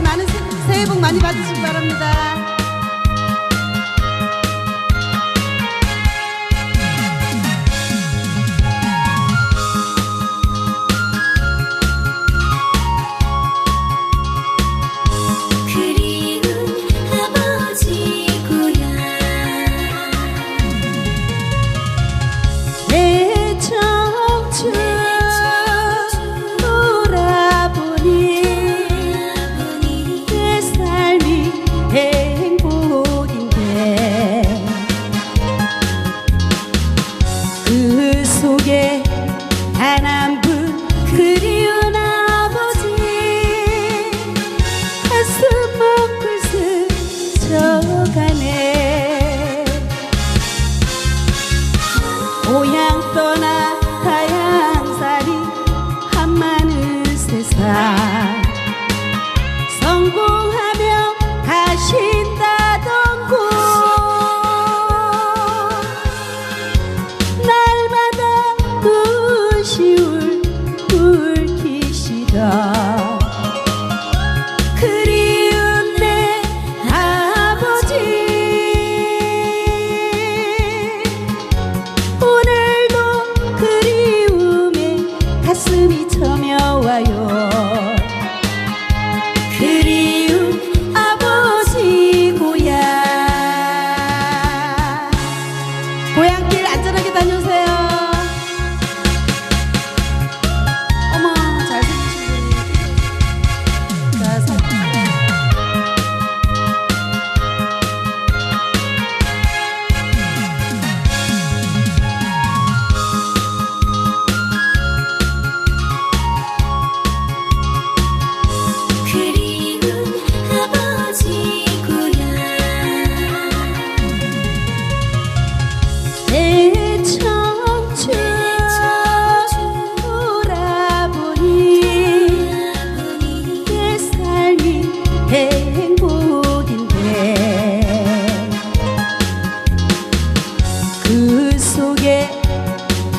많은 새해 복 많이 받으시기 바랍니다. 단 한 분 그리운 아버지. 가슴 먹고 스쳐가네. 고향 떠나 다양살이 한마늘 세상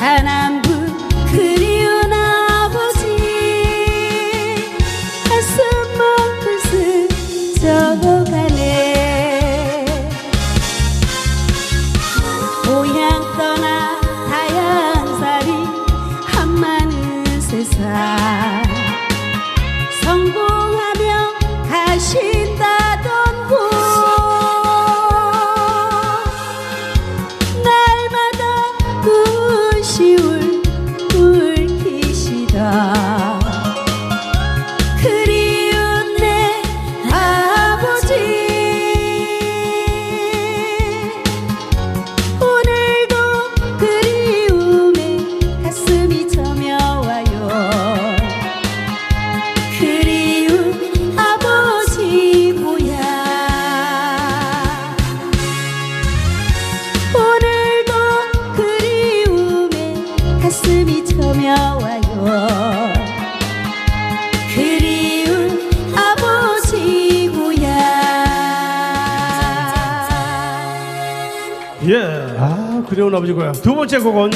사남부 그리운 아버지. 가슴 먹은 스저가 서며와요. 그리운 아버지 구야. 예, 아 그리운 아버지고야. 두 번째 곡은